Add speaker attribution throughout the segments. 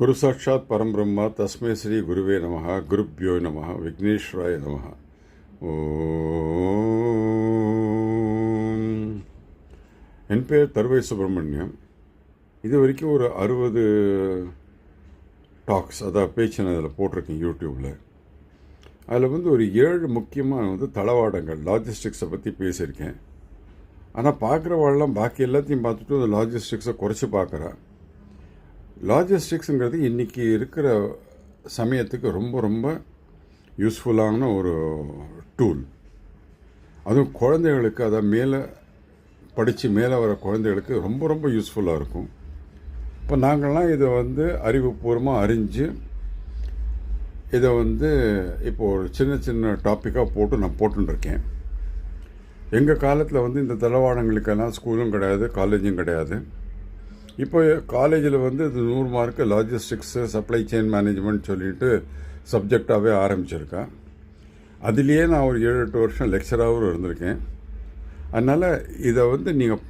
Speaker 1: குரு சாட்சாத் பரம்பிரம்மா தஸ்மை ஸ்ரீ குருவே நம குருப்யோ நம விக்னேஸ்வராய நம என் பேர் தருவை சுப்பிரமணியம். இது வரைக்கும் ஒரு அறுபது டாக்ஸ் அதாவது பேச்சு நான் அதில் போட்டிருக்கேன் யூடியூப்பில் அதில் வந்து ஒரு ஏழு முக்கியமாக வந்து தளவாடங்கள் லாஜிஸ்டிக்ஸை பற்றி பேசியிருக்கேன். ஆனால் பார்க்குறவாள்லாம் பாக்கி எல்லாத்தையும் பார்த்துட்டு அந்த லாஜிஸ்டிக்ஸை குறைச்சி பார்க்குறேன். லாஜிஸ்டிக்ஸுங்கிறது இன்றைக்கி இருக்கிற சமயத்துக்கு ரொம்ப ரொம்ப யூஸ்ஃபுல்லான ஒரு டூல் அதுவும் குழந்தைகளுக்கு அதை மேலே படித்து மேலே வர குழந்தைகளுக்கு ரொம்ப ரொம்ப யூஸ்ஃபுல்லாக இருக்கும். இப்போ நாங்கள்லாம் இதை வந்து அறிவுபூர்வமாக அறிஞ்சு இதை வந்து இப்போ ஒரு சின்ன சின்ன டாப்பிக்காக போட்டு நான் போட்டுருக்கேன் எங்கள் காலத்தில் வந்து இந்த தளவாடங்களுக்கெல்லாம் ஸ்கூலும் கிடையாது காலேஜும் கிடையாது. இப்போ காலேஜில் வந்து இது நூறு mark logistics supply chain management சொல்லிட்டு சப்ஜெக்டாகவே ஆரம்பிச்சிருக்கேன். அதுலேயே நான் ஒரு ஏழு எட்டு வருஷம் லெக்சராகவும் இருந்திருக்கேன். அதனால் இதை வந்து நீங்கள்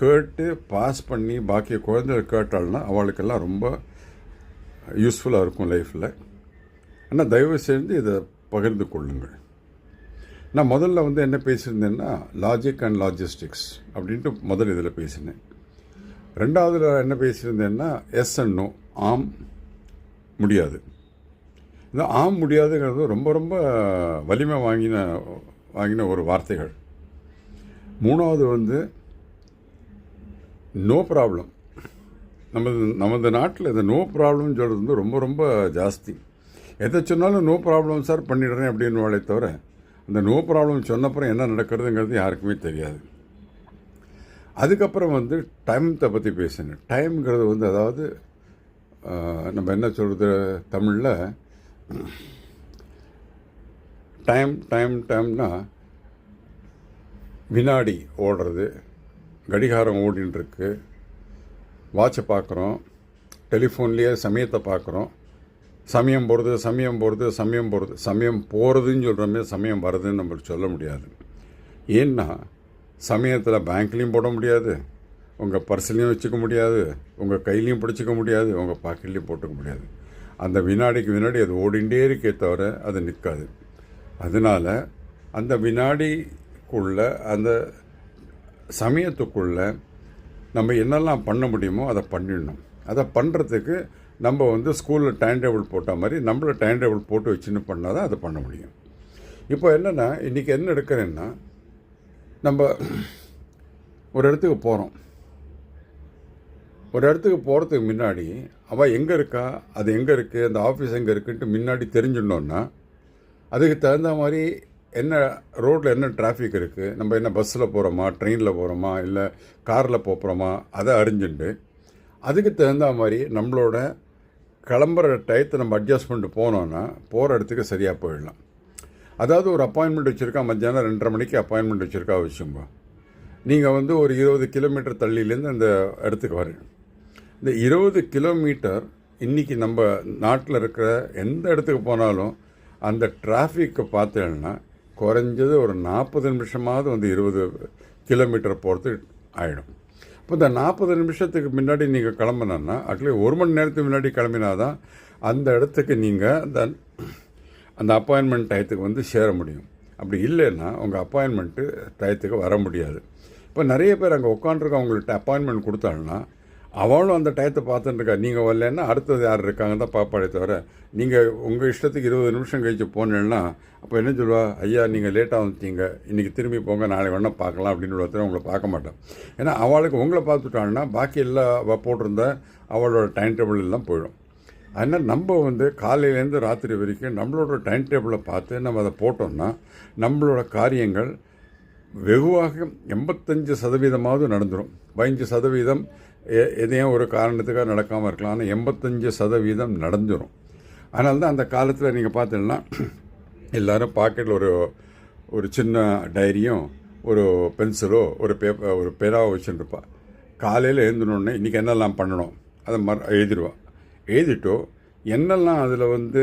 Speaker 1: கேட்டு பாஸ் பண்ணி பாக்கி குழந்தைகள் கேட்டாள்னா அவளுக்கெல்லாம் ரொம்ப யூஸ்ஃபுல்லாக இருக்கும் லைஃப்பில் ஆனால் தயவு செய்து இதை பகிர்ந்து கொள்ளுங்கள். நான் முதல்ல வந்து என்ன பேசியிருந்தேன்னா லாஜிக் அண்ட் லாஜிஸ்டிக்ஸ் அப்படின்ட்டு முதல் இதில் பேசினேன். ரெண்டாவதுல என்ன பேசியிருந்தேன்னா எஸ் அண்ட் நோ ஆம் முடியாது. இந்த ஆம் முடியாதுங்கிறது ரொம்ப ரொம்ப வலிமை வாங்கின வாங்கின ஒரு வார்த்தைகள். மூணாவது வந்து நோ ப்ராப்ளம் நமது நமது நாட்டில் இந்த நோ ப்ராப்ளம்னு சொல்கிறது வந்து ரொம்ப ரொம்ப ஜாஸ்தி. எதை சொன்னாலும் நோ ப்ராப்ளம் சார் பண்ணிடுறேன் அப்படின்னு வாழை தவிர அந்த நோ ப்ராப்ளம் சொன்னப்புறம் என்ன நடக்கிறதுங்கிறது யாருக்குமே தெரியாது. அதுக்கப்புறம் வந்து டைம்த்தை பற்றி பேசினேன். டைம்ங்கிறது வந்து அதாவது நம்ம என்ன சொல்கிறது தமிழில் டைம் டைம் டைம்னா வினாடி ஓடுறது கடிகாரம் ஓடின்ட்டுருக்கு வாட்சை பார்க்குறோம் டெலிஃபோன்லேயே சமயத்தை பார்க்குறோம் சமயம் போகிறது சமயம் போகிறது சமயம் போகிறது சமயம் போகிறதுன்னு சொல்கிறோமே சமயம் வருதுன்னு நம்ம சொல்ல முடியாது. ஏன்னா சமயத்தில் பேங்க்லேயும் போட முடியாது. உங்கள் பர்ஸ்லேயும் வச்சுக்க முடியாது. உங்கள் கையிலையும் பிடிச்சிக்க முடியாது. உங்கள் பாக்கெட்லேயும் போட்டுக்க முடியாது. அந்த வினாடிக்கு வினாடி அது ஓடிண்டே இருக்கே தவிர அது நிற்காது அதனால் அந்த வினாடிக்குள்ள அந்த சமயத்துக்குள்ள நம்ம என்னெல்லாம் பண்ண முடியுமோ அதை பண்ணிடணும். அதை பண்ணுறதுக்கு நம்ம வந்து ஸ்கூலில் டைம் டேபிள் போட்ட மாதிரி நம்மள டைம் டேபிள் போட்டு வச்சுன்னு பண்ணால் தான் அதை பண்ண முடியும். இப்போ என்னென்னா இன்றைக்கி என்ன எடுக்கிறேன்னா நம்ம ஒரு இடத்துக்கு போகிறோம் ஒரு இடத்துக்கு போகிறதுக்கு முன்னாடி அவள் எங்கே இருக்கா அது எங்கே இருக்குது அந்த ஆஃபீஸ் எங்கே இருக்குன்ட்டு முன்னாடி தெரிஞ்சிடணுன்னா அதுக்கு தகுந்த மாதிரி என்ன ரோட்டில் என்ன டிராஃபிக் இருக்குது நம்ம என்ன பஸ்ஸில் போகிறோமா ட்ரெயினில் போகிறோமா இல்லை காரில் போகிறோமா அதை அறிஞ்சுண்டு அதுக்கு தகுந்த மாதிரி நம்மளோட கிளம்புற டயத்தை நம்ம அட்ஜஸ்ட் பண்ணிட்டு போனோன்னா போகிற இடத்துக்கு சரியாக போயிடலாம். அதாவது ஒரு அப்பாயின்மெண்ட் வச்சுருக்கா மத்தியானம் ரெண்டரை மணிக்கு அப்பாயின்மெண்ட் வச்சுருக்கா வச்சுங்க. நீங்கள் வந்து ஒரு இருபது கிலோமீட்டர் தள்ளியிலேருந்து அந்த இடத்துக்கு வரேன் இந்த இருபது கிலோமீட்டர் இன்றைக்கி நம்ம நாட்டில் இருக்கிற எந்த இடத்துக்கு போனாலும் அந்த டிராஃபிக்கை பார்த்தேன்னா குறைஞ்சது ஒரு நாற்பது நிமிஷமாவது வந்து இருபது கிலோமீட்டர் போகிறது ஆகிடும் இப்போ இந்த நாற்பது நிமிஷத்துக்கு முன்னாடி நீங்கள் கிளம்புனா அட்லீஸ்ட் ஒரு மணி நேரத்துக்கு முன்னாடி கிளம்பினா தான் அந்த இடத்துக்கு நீங்கள் அந்த அந்த அப்பாயின்மெண்ட் டயத்துக்கு வந்து சேர முடியும். அப்படி இல்லைன்னா உங்கள் அப்பாயின்மெண்ட்டு டயத்துக்கு வர முடியாது. இப்போ நிறைய பேர் அங்கே உட்காண்ட்ருக்க அவங்கள்ட்ட அப்பாயின்மெண்ட் கொடுத்தாங்கன்னா அவளும் அந்த டயத்தை பார்த்துட்டுருக்கா. நீங்கள் வரலன்னா அடுத்தது யார் இருக்காங்க தான் பாப்பாடே தவிர நீங்கள் உங்கள் இஷ்டத்துக்கு இருபது நிமிஷம் கழித்து போனேன்னா அப்போ என்ன சொல்லுவா? ஐயா நீங்கள் லேட்டாக வந்துட்டீங்க. இன்றைக்கி திரும்பி போங்க. நாளை வேணால் பார்க்கலாம். அப்படின்னு ஒருத்தர் உங்களை பார்க்க மாட்டேன். ஏன்னா அவளுக்கு உங்களை பார்த்துட்டாங்கன்னா பாக்கி எல்லாம் போட்டிருந்த அவளோட டைம் டேபிள் எல்லாம் போயிடும். அதனால் நம்ம வந்து காலையிலேருந்து ராத்திரி வரைக்கும் நம்மளோட டைம் டேபிளை பார்த்து நம்ம அதை போட்டோம்னா நம்மளோட காரியங்கள் வெகுவாக எண்பத்தஞ்சு சதவீதமாவது நடந்துடும் பதினஞ்சு சதவீதம் எதையும் ஒரு காரணத்துக்காக நடக்காமல் இருக்கலாம். ஆனால் எண்பத்தஞ்சு சதவீதம் நடந்துடும் அதனால தான் அந்த காலத்தில் நீங்கள் பார்த்தீங்கன்னா எல்லோரும் பாக்கெட்டில் ஒரு ஒரு சின்ன டைரியும் ஒரு பென்சிலோ ஒரு பேப்பர் ஒரு பேராவோ வச்சுருப்பா. காலையில் எழுந்தணுன்னே இன்றைக்கி என்னெல்லாம் பண்ணணும்? அதை மற எழுதிடுவாள் எழுதிட்டோ என்னெல்லாம் அதில் வந்து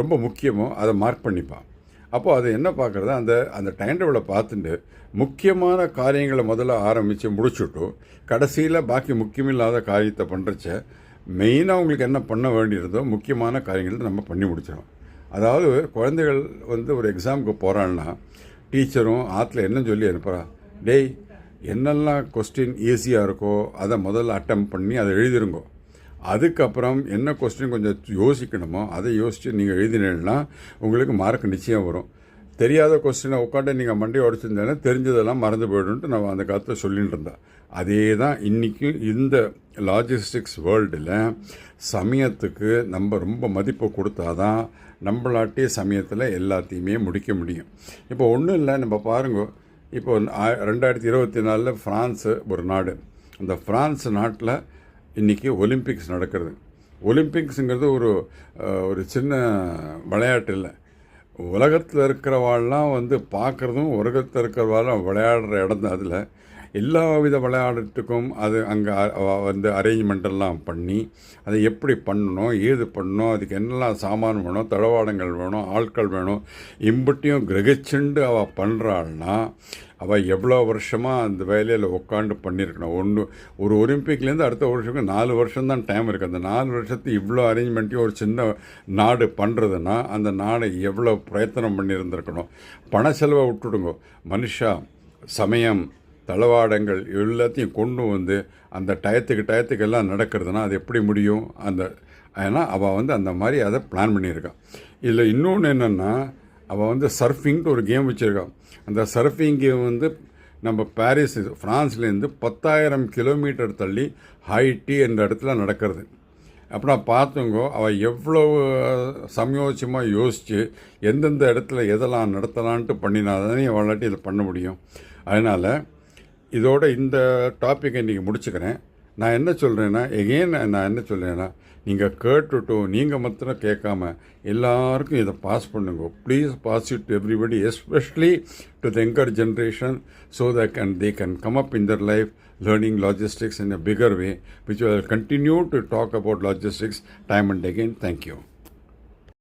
Speaker 1: ரொம்ப முக்கியமோ அதை மார்க் பண்ணிப்பான். அப்போது அது என்ன பார்க்குறது அந்த அந்த டைம் டேபிளை பார்த்துட்டு முக்கியமான காரியங்களை முதல்ல ஆரம்பித்து முடிச்சுட்டும் கடைசியில் பாக்கி முக்கியமில்லாத காரியத்தை பண்ணுறச்ச மெயினாக உங்களுக்கு என்ன பண்ண வேண்டியிருந்தோ முக்கியமான காரியங்களை நம்ம பண்ணி முடிச்சிடும் அதாவது குழந்தைகள் வந்து ஒரு எக்ஸாமுக்கு போகிறான்னா டீச்சரும் ஆற்றுல என்ன சொல்லி அனுப்புகிறா டேய் என்னெல்லாம் கொஸ்டின் ஈஸியாக இருக்கோ அதை முதல்ல அட்டம் பண்ணி அதை எழுதிருங்கோ. அதுக்கப்புறம் என்ன கொஸ்டின் கொஞ்சம் யோசிக்கணுமோ அதை யோசித்து நீங்கள் எழுதினீங்கன்னா உங்களுக்கு மார்க் நிச்சயம் வரும். தெரியாத கொஸ்டினை உட்காந்து நீங்கள் மண்டையை உடச்சிருந்தேன்னா தெரிஞ்சதெல்லாம் மறந்து போய்டுன்ட்டு நான் அந்த காலத்தில் சொல்லிட்டு இருந்தேன். அதே தான் இன்றைக்கும் இந்த லாஜிஸ்டிக்ஸ் வேர்ல்டில் சமயத்துக்கு நம்ம ரொம்ப மதிப்பு கொடுத்தாதான் நம்மளாட்டிய சமயத்தில் எல்லாத்தையுமே முடிக்க முடியும். இப்போ ஒன்றும் இல்லை நம்ம பாருங்க. இப்போ ரெண்டாயிரத்தி இருபத்தி நாலில் ஃப்ரான்ஸு ஒரு நாடு. அந்த ஃப்ரான்ஸ் நாட்டில் இன்றைக்கி ஒலிம்பிக்ஸ் நடக்கிறது. ஒலிம்பிக்ஸுங்கிறது ஒரு ஒரு சின்ன விளையாட்டு இல்லை. உலகத்தில் இருக்கிறவாள்லாம் வந்து பார்க்குறதும் உலகத்தில் இருக்கிறவாள்லாம் விளையாடுற இடம் தான் அதில். எல்லா வித விளையாட்டுக்கும் அது அங்கே வந்து அரேஞ்ச்மெண்ட்டெல்லாம் பண்ணி அதை எப்படி பண்ணணும் ஏது பண்ணணும் அதுக்கு என்னெல்லாம் சாமான் வேணும் தளவாடங்கள் வேணும் ஆட்கள் வேணும் இம்புட்டியும் கிரகிச்சுண்டு அவள் பண்ணுறாள்னா அவள் எவ்வளோ வருஷமாக அந்த வேலையில் உட்காந்து பண்ணியிருக்கணும் ஒன்று ஒரு ஒலிம்பிக்லேருந்து அடுத்த வருஷத்துக்கு நாலு வருஷம் தான் டைம் இருக்குது அந்த நாலு வருஷத்துக்கு இவ்வளோ அரேஞ்ச்மெண்ட்டையும் ஒரு சின்ன நாடு பண்ணுறதுன்னா அந்த நாடை எவ்வளோ பிரயத்தனம் பண்ணியிருந்திருக்கணும் பண செலவை விட்டுடுங்க. மனுஷா சமயம் தளவாடங்கள் எல்லாத்தையும் கொண்டு வந்து அந்த டயத்துக்கு டயத்துக்கு எல்லாம் நடக்கிறதுனா அது எப்படி முடியும்? அந்த ஏன்னா அவள் வந்து அந்த மாதிரி அதை பிளான் பண்ணியிருக்கான். இதில் இன்னொன்று என்னென்னா அவள் வந்து சர்ஃபிங்ட்டு ஒரு கேம் வச்சுருக்கான். அந்த சர்ஃபிங் கேம் வந்து நம்ம பாரிஸ் ஃப்ரான்ஸ்லேருந்து பத்தாயிரம் கிலோமீட்டர் தள்ளி ஹைட்டி என்ற இடத்துல நடக்கிறது. அப்படின்னா பார்த்துங்கோ அவள் எவ்வளோ சமயோசியமாக யோசித்து எந்தெந்த இடத்துல எதெல்லாம் நடத்தலான்ட்டு பண்ணினா தானே அவளாட்டி இதை பண்ண முடியும். அதனால் இதோட இந்த டாப்பிக்கை இன்றைக்கி முடிச்சுக்கிறேன். நான் என்ன சொல்கிறேன்னா எகெயின் நான் என்ன சொல்கிறேன்னா நீங்கள் கேட்டுட்டும் நீங்கள் மாத்திரம் கேட்காம எல்லாருக்கும் இதை பாஸ் பண்ணுங்க. Please pass it to everybody especially to the younger generation so the can they can come up in their life learning logistics in a bigger way which will continue to talk about logistics time and again thank you.